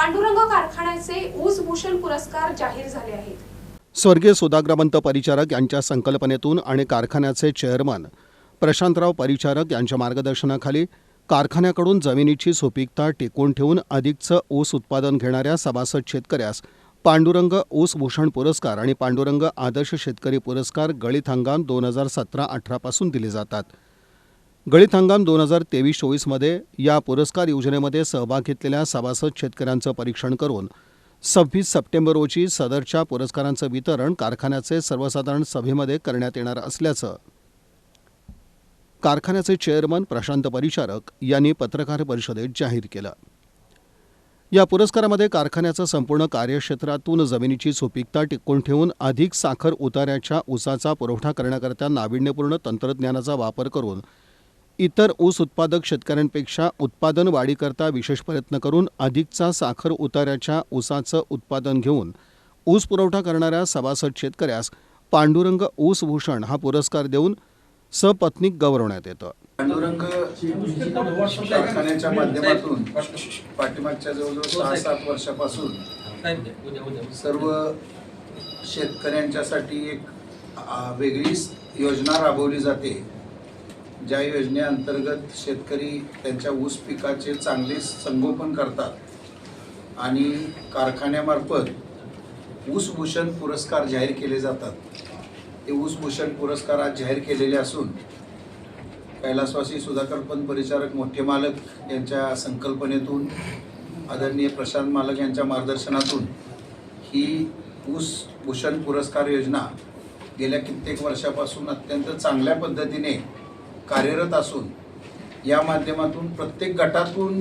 पांडुरंग कारखान्याचे ऊस भूषण पुरस्कार जाहीर झाले आहेत. स्वर्गीय सुधाग्रमंत परिचारक यांच्या संकल्पनेतून आणि कारखान्याचे चेअरमन प्रशांतराव परिचारक यांच्या मार्गदर्शनाखाली कारखान्याकडून जमिनीची सुपीकता टिकवून ठेवून अधिकचं ऊस उत्पादन घेणाऱ्या सभासद शेतकऱ्यास पांडुरंग ऊस भूषण पुरस्कार आणि पांडुरंग आदर्श शेतकरी पुरस्कार गळीत हंगाम दोन हजार सतरा अठरापासून दिले जातात. गळीत हंगाम दोन हजार तेवीस चोवीसमध्ये या पुरस्कार योजनेमध्ये सहभाग घेतलेल्या सभासद शेतकऱ्यांचं परीक्षण करून सव्वीस सप्टेंबर रोजी सदरच्या पुरस्कारांचं वितरण कारखान्याचे सर्वसाधारण सभेमध्ये करण्यात येणार असल्याचं कारखान्याचे चेअरमन प्रशांत परिचारक यांनी पत्रकार परिषदेत जाहीर केलं. या पुरस्कारामध्ये कारखान्याचं संपूर्ण कार्यक्षेत्रातून जमिनीची सुपीकता टिकवून ठेवून अधिक साखर उतार्याच्या ऊसाचा पुरवठा करण्याकरता नाविन्यपूर्ण तंत्रज्ञानाचा वापर करून इतर ऊस उत्पादक शेतकऱ्यांपेक्षा उत्पादन वाढीकरता विशेष प्रयत्न करून अधिकचा साखर उताऱ्याच्या ऊसाचं उत्पादन घेऊन ऊस पुरवठा करणाऱ्या सभासद शेतकऱ्यास पांडुरंग ऊस भूषण हा पुरस्कार देऊन सपत्नीक गौरवण्यात येतं. पांडुरंग कारखान्याच्या माध्यमातून पाठीमागच्या जवळजवळ सहा सात वर्षापासून सर्व शेतकऱ्यांच्यासाठी एक वेगळीच योजना राबवली जाते. ज्या योजनेअंतर्गत शेतकरी त्यांच्या ऊस पिकाचे चांगले संगोपन करतात आणि कारखान्यामार्फत ऊसभूषण पुरस्कार जाहीर केले जातात. ते ऊसभूषण पुरस्कार आज जाहीर केलेले असून कैलासवासी सुधाकर पंत परिचारक मोठे मालक यांच्या संकल्पनेतून आदरणीय प्रशांत मालक यांच्या मार्गदर्शनातून ही ऊस भूषण पुरस्कार योजना गेल्या कित्येक वर्षापासून अत्यंत चांगल्या पद्धतीने कार्यरत असून या माध्यमातून प्रत्येक गटातून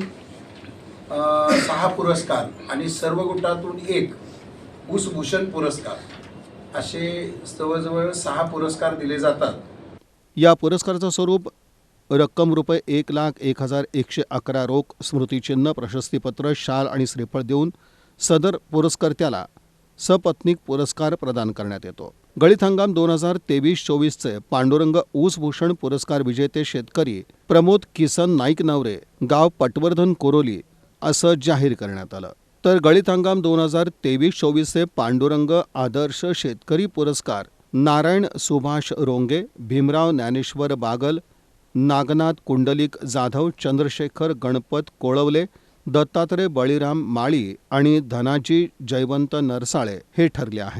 सहा पुरस्कार आणि सर्व गटातून एक ऊस पुरस्कार असे जवळजवळ सहा पुरस्कार दिले जातात. या पुरस्काराचं स्वरूप रक्कम रुपये एक लाख एक हजार एकशे अकरा रोख स्मृतिचिन्ह प्रशस्तीपत्र शाल आणि श्रीफळ देऊन सदर पुरस्कर्त्याला सपत्नीक पुरस्कार प्रदान करण्यात येतो. गळीत हंगाम दोन हजार तेवीस चोवीसचे पांडुरंग ऊसभूषण पुरस्कार विजेते शेतकरी प्रमोद किसन नाईक नवरे गाव पटवर्धन कोरोली असं जाहीर करण्यात आलं. तर गळीत हंगाम दोन हजार तेवीस चोवीसचे पांडुरंग आदर्श शेतकरी पुरस्कार नारायण सुभाष रोंगे भीमराव ज्ञानेश्वर बागल नागनाथ कुंडलिक जाधव चंद्रशेखर गणपत कोळवले दत्तात्रय बळीराम माळी आणि धनाजी जयवंत नरसाळे हे ठरले आहेत.